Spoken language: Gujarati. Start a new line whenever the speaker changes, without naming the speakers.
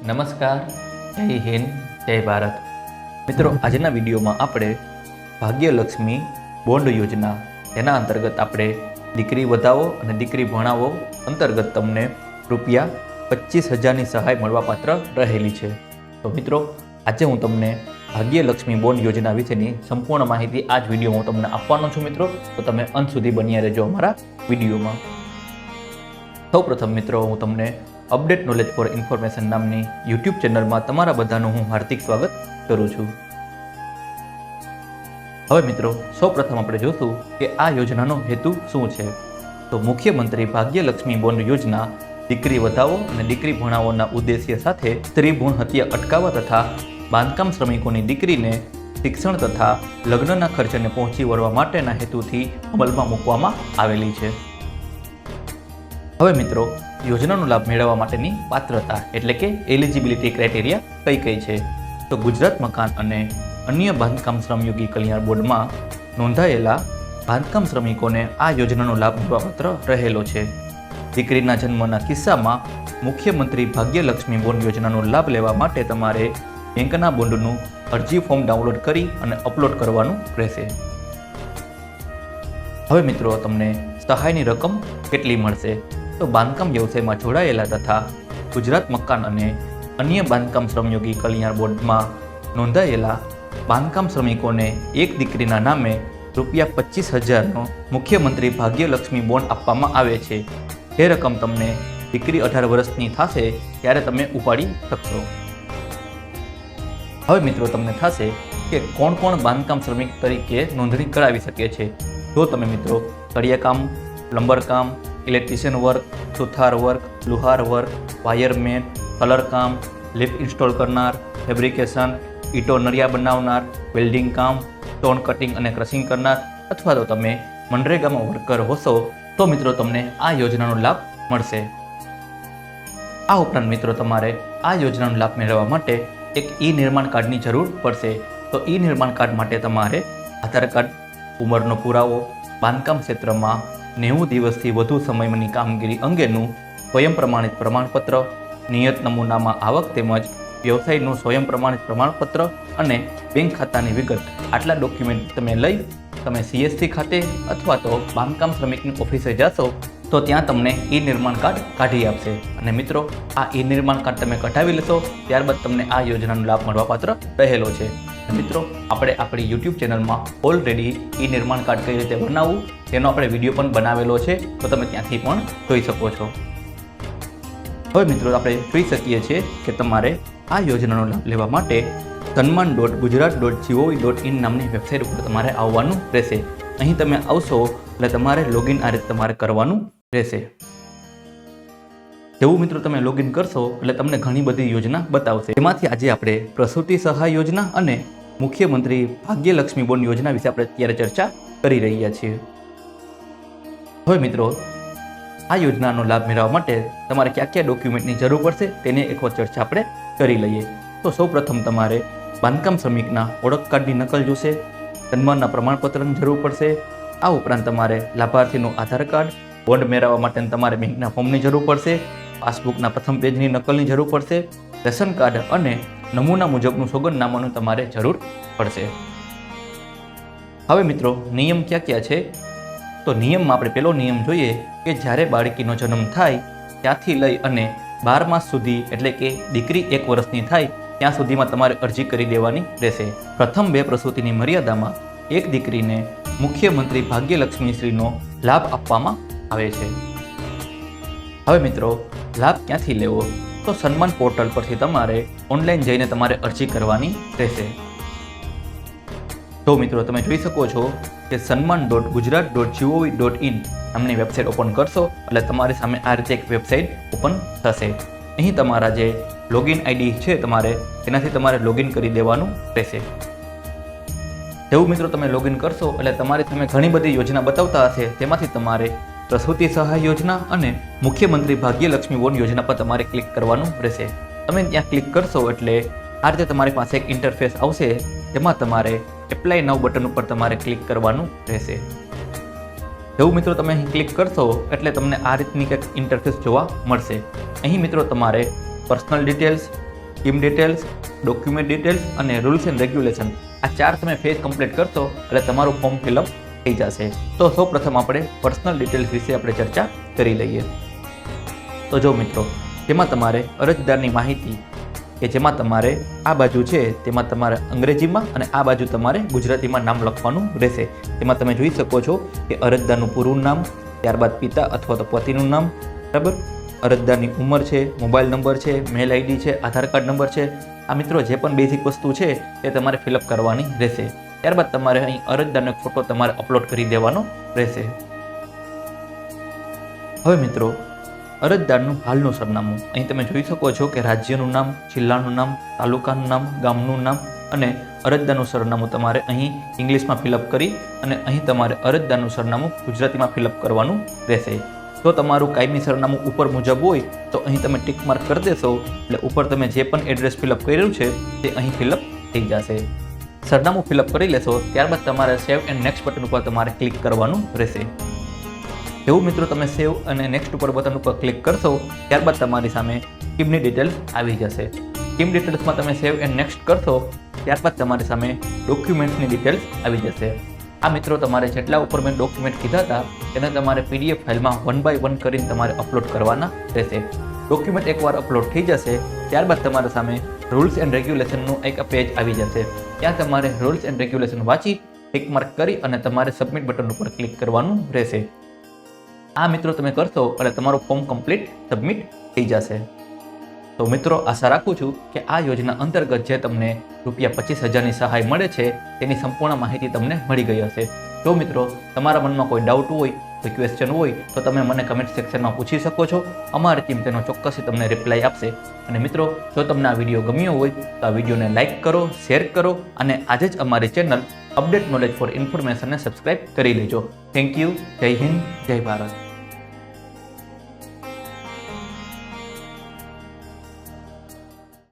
નમસ્કાર, જય હિન્દ, જય ભારત. મિત્રો, આજના વિડીયોમાં આપણે ભાગ્યલક્ષ્મી બોન્ડ યોજના, તેના અંતર્ગત આપણે દીકરી વધાવો અને દીકરી ભણાવો અંતર્ગત તમને રૂપિયા પચીસ હજારની સહાય મળવાપાત્ર રહેલી છે. તો મિત્રો, આજે હું તમને ભાગ્યલક્ષ્મી બોન્ડ યોજના વિશેની સંપૂર્ણ માહિતી આ જ વીડિયો હું તમને આપવાનો છું મિત્રો. તો તમે અંત સુધી બન્યા રહેજો અમારા વિડીયોમાં. સૌપ્રથમ મિત્રો, હું તમને અપડેટ નોલેજ ફોર ઇન્ફોર્મેશન નામની યુટ્યુબ ચેનલમાં તમારા બધાનું હું હાર્દિક સ્વાગત કરું છું. હવે મિત્રો, સૌપ્રથમ આપણે જોશું કે આ યોજનાનો હેતુ શું છે? તો મુખ્યમંત્રી ભાગ્યલક્ષ્મી બોન્ડ યોજના, દીકરી વધાવો અને દીકરી ભણાવોના ઉદ્દેશ્ય સાથે સ્ત્રી ભૂણ હત્યા અટકાવવા તથા બાંધકામ શ્રમિકોની દીકરીને શિક્ષણ તથા લગ્નના ખર્ચને પહોંચી વળવા માટેના હેતુથી અમલમાં મૂકવામાં આવેલી છે. હવે મિત્રો, યોજનાનો લાભ મેળવવા માટેની પાત્રતા એટલે કે એલિજિબિલિટી ક્રાઇટેરિયા કઈ કઈ છે? તો ગુજરાત મકાન અને અન્ય બાંધકામ શ્રમયોગી કલ્યાણ બોર્ડમાં નોંધાયેલા બાંધકામ શ્રમિકોને આ યોજનાનો લાભ મળવાપાત્ર રહેલો છે. દીકરીના જન્મના કિસ્સામાં મુખ્યમંત્રી ભાગ્યલક્ષ્મી બોન્ડ યોજનાનો લાભ લેવા માટે તમારે બેંકના બોન્ડનું અરજી ફોર્મ ડાઉનલોડ કરી અને અપલોડ કરવાનું રહેશે. હવે મિત્રો, તમને સહાયની રકમ કેટલી મળશે? તો બાંધકામ વ્યવસાયમાં જોડાયેલા તથા ગુજરાત મકાન અને અન્ય બાંધકામ શ્રમયોગી કલ્યાણ બોર્ડમાં નોંધાયેલા બાંધકામ શ્રમિકોને એક દીકરીના નામે રૂપિયા પચીસ હજારનો મુખ્યમંત્રી ભાગ્યલક્ષ્મી બોન્ડ આપવામાં આવે છે. એ રકમ તમને દીકરી અઢાર વર્ષની થશે ત્યારે તમે ઉપાડી શકશો. હવે મિત્રો તમને થશે કે કોણ કોણ બાંધકામ શ્રમિક તરીકે નોંધણી કરાવી શકે છે. જો તમે મિત્રો કડિયાકામ પ્લમ્બર કામ ઇલેક્ટ્રિશિયન વર્ક સુથાર વર્ક લુહાર વર્ક વાયરમેન કલર કામ લિફ્ટ ઇન્સ્ટોલ કરનાર ફેબ્રિકેશન ઈટો નળિયા બનાવનાર વેલ્ડિંગ કામ સ્ટોન કટિંગ અને ક્રશિંગ કરનાર અથવા તો તમે મનરેગામાં વર્કર હોશો, તો મિત્રો તમને આ યોજનાનો લાભ મળશે. આ ઉપરાંત મિત્રો તમારે આ યોજનાનો લાભ મેળવવા માટે એક ઈ નિર્માણ કાર્ડની જરૂર પડશે. તો ઈ નિર્માણ કાર્ડ માટે તમારે આધાર કાર્ડ, ઉંમરનો પુરાવો, બાંધકામ ક્ષેત્રમાં નેવું દિવસથી વધુ સમયની કામગીરી અંગેનું સ્વયં પ્રમાણિત પ્રમાણપત્ર, નિયત નમૂનામાં આવક તેમજ વ્યવસાયનું સ્વયં પ્રમાણિત પ્રમાણપત્ર અને બેંક ખાતાની વિગત. આટલા ડોક્યુમેન્ટ તમે લઈ, તમે સીએસસી ખાતે અથવા તો બાંધકામ શ્રમિકની ઓફિસે જશો, તો ત્યાં તમને ઈ નિર્માણ કાર્ડ કાઢી આપશે. અને મિત્રો, આ ઈ નિર્માણ કાર્ડ તમે કઢાવી લેશો, ત્યારબાદ તમને આ યોજનાનો લાભ મળવાપાત્ર રહેલો છે. મિત્રો, આપણે આપણી યુટ્યુબ ચેનલમાં ઓલરેડી ઈ નિર્માણ કાર્ડ કઈ રીતે બનાવવું, તેનો આપણે વીડિયો પણ બનાવેલો છે, તો તમે ત્યાંથી પણ જોઈ શકો છો. હવે મિત્રો, આપણે જોઈ શકીએ છીએ કે તમારે આ યોજનાનો લાભ લેવા માટે Sanman dot Gujarat dot GOV dot in નામની વેબસાઇટ ઉપર તમારે આવવાનું રહેશે. અહીં તમે આવશો, એટલે તમારે લોગિન આ રીતે તમારે કરવાનું રહેશે. જેવું મિત્રો તમે લોગિન કરશો, એટલે તમને ઘણી બધી યોજના બતાવશે. એમાંથી આજે આપણે પ્રસૂતિ સહાય યોજના અને મુખ્યમંત્રી ભાગ્યલક્ષ્મી બોન્ડ યોજના વિશે આપણે અત્યારે ચર્ચા કરી રહ્યા છીએ. હવે મિત્રો, આ યોજનાનો લાભ મેળવવા માટે તમારે કયા કયા ડોક્યુમેન્ટની જરૂર પડશે તેની એક વખત ચર્ચા આપણે કરી લઈએ. તો સૌપ્રથમ તમારે બાંધકામ શ્રમિકના ઓળખ કાર્ડની નકલ જોશે સન્માનના પ્રમાણપત્રની જરૂર પડશે, આ ઉપરાંત તમારે લાભાર્થીનું આધાર કાર્ડ, બોન્ડ મેળવવા માટે તમારે બેંકના ફોર્મની જરૂર પડશે, પાસબુકના પ્રથમ પેજની નકલની જરૂર પડશે, રેશન કાર્ડ અને નમૂના મુજબનું સોગંદનામાનું તમારે જરૂર પડશે. હવે મિત્રો, નિયમ ક્યાં ક્યાં છે? તો નિયમમાં આપણે પહેલો નિયમ જોઈએ કે જ્યારે બાળકીનો જન્મ થાય, ત્યાંથી લઈ અને બાર માસ સુધી, એટલે કે દીકરી એક વર્ષની થાય, ત્યાં સુધીમાં તમારે અરજી કરી દેવાની રહેશે. પ્રથમ બે પ્રસૂતિની મર્યાદામાં એક દીકરીને મુખ્યમંત્રી ભાગ્યલક્ષ્મી શ્રીનો લાભ આપવામાં આવે છે. હવે મિત્રો, લાભ ક્યાંથી લેવો? તો સન્માન પોર્ટલ પરથી તમારે ઓનલાઈન જઈને તમારે અરજી કરવાની રહેશે. તો મિત્રો, તમે જોઈ શકો છો કે Sanman dot Gujarat dot GOV dot in નામની વેબસાઇટ ઓપન કરશો, એટલે તમારી સામે આ રીતે એક વેબસાઇટ ઓપન થશે. અહીં તમારા જે લોગિન આઈડી છે તમારે તેનાથી તમારે લોગિન કરી દેવાનું રહેશે. જેવું મિત્રો તમે લોગિન કરશો, એટલે તમારી તમે ઘણી બધી યોજના બતાવતા હશે, તેમાંથી તમારે પ્રસૂતિ સહાય યોજના અને મુખ્યમંત્રી ભાગ્યલક્ષ્મી બોન્ડ યોજના પર તમારે ક્લિક કરવાનું રહેશે. તમે ત્યાં ક્લિક કરશો એટલે આ રીતે તમારી પાસે એક ઇન્ટરફેસ આવશે, જેમાં તમારે એપ્લાય નવ બટન ઉપર તમારે ક્લિક કરવાનું રહેશે. જેવું મિત્રો તમે અહીં ક્લિક કરશો એટલે તમને આ રીતની કંઈક ઇન્ટરફેસ જોવા મળશે. અહીં મિત્રો તમારે personal details scheme details document details અને રૂલ્સ એન્ડ રેગ્યુલેશન આ ચાર તમે ફેઝ કમ્પ્લીટ કરશો એટલે તમારું ફોર્મ ફિલઅપ થઈ જશે. તો સૌ પ્રથમ આપણે પર્સનલ ડિટેલ્સ વિશે આપણે ચર્ચા કરી લઈએ. તો જો મિત્રો તેમાં તમારે અરજદારની માહિતી કે જેમાં તમારે આ બાજુ છે, તેમાં તમારે અંગ્રેજીમાં અને આ બાજુ તમારે ગુજરાતીમાં નામ લખવાનું રહેશે. તેમાં તમે જોઈ શકો છો કે અરજદારનું પૂરું નામ, ત્યારબાદ પિતા અથવા તો પતિનું નામ, બરાબર? અરજદારની ઉંમર છે, મોબાઈલ નંબર છે, મેલ આઈડી છે, આધાર કાર્ડ નંબર છે. આ મિત્રો જે પણ બેઝિક વસ્તુ છે તે તમારે ફિલઅપ કરવાની રહેશે. ત્યારબાદ તમારે અહીં અરજદારનો ફોટો તમારે અપલોડ કરી દેવાનો રહેશે. હવે મિત્રો, અરજદારનું હાલનું સરનામું. અહીં તમે જોઈ શકો છો કે રાજ્યનું નામ, જિલ્લાનું નામ, તાલુકાનું નામ, ગામનું નામ અને અરજદારનું સરનામું તમારે અહીં ઇંગ્લિશમાં ફિલઅપ કરી અને અહીં તમારે અરજદારનું સરનામું ગુજરાતીમાં ફિલઅપ કરવાનું રહેશે. જો તમારું કાયમી સરનામું ઉપર મુજબ હોય, તો અહીં તમે ટિક માર્ક કરી દેશો. એટલે ઉપર તમે જે પણ એડ્રેસ ફિલઅપ કર્યું છે, તે અહીં ફિલઅપ થઈ જશે. સરનામું ફિલઅપ કરી લેશો, ત્યારબાદ તમારે સેવ એન્ડ નેક્સ્ટ બટન ઉપર તમારે ક્લિક કરવાનું રહેશે. એવું મિત્રો તમે સેવ અને નેક્સ્ટ ઉપર બટન ઉપર ક્લિક કરશો, ત્યારબાદ તમારી સામે સ્કીમની ડિટેલ્સ આવી જશે. સ્કીમ ડિટેલ્સમાં તમે સેવ એન્ડ નેક્સ્ટ કરશો, ત્યારબાદ તમારી સામે ડોક્યુમેન્ટ્સની ડિટેલ્સ આવી જશે. આ મિત્રો તમારે જેટલા ઉપર મેં ડોક્યુમેન્ટ કીધા હતા, તેને તમારે પીડીએફ ફાઇલમાં વન બાય વન કરીને તમારે અપલોડ કરવાના રહેશે. ડોક્યુમેન્ટ એકવાર અપલોડ થઈ જશે, ત્યારબાદ તમારા સામે રૂલ્સ એન્ડ રેગ્યુલેશનનું એક પેજ આવી જશે. ત્યાં તમારે રૂલ્સ એન્ડ રેગ્યુલેશન વાંચી ટિક માર્ક કરી અને તમારે સબમિટ બટન ઉપર ક્લિક કરવાનું રહેશે. આ મિત્રો તમે કરશો, એટલે તમારું ફોર્મ કમ્પ્લીટ સબમિટ થઈ જશે. તો મિત્રો, આશા રાખું છું કે આ યોજના અંતર્ગત જે તમને રૂપિયા પચીસ હજારની સહાય મળે છે, તેની સંપૂર્ણ માહિતી તમને મળી ગઈ હશે. જો મિત્રો, તમારા મનમાં કોઈ ડાઉટ હોય કોઈ ક્વેશ્ચન હોય તો તમે મને કમેન્ટ સેક્શનમાં પૂછી શકો છો. અમારી ટીમ તેનો ચોક્કસથી તમને રિપ્લાય આપશે. અને મિત્રો, જો તમને આ વીડિયો ગમ્યો હોય, તો આ વિડીયોને લાઇક કરો શેર કરો, અને આજે જ અમારી ચેનલ અપડેટ નોલેજ ફોર ઇન્ફોર્મેશનને સબસ્ક્રાઇબ કરી લેજો. થેન્ક યુ જય હિન્દ, જય ભારત.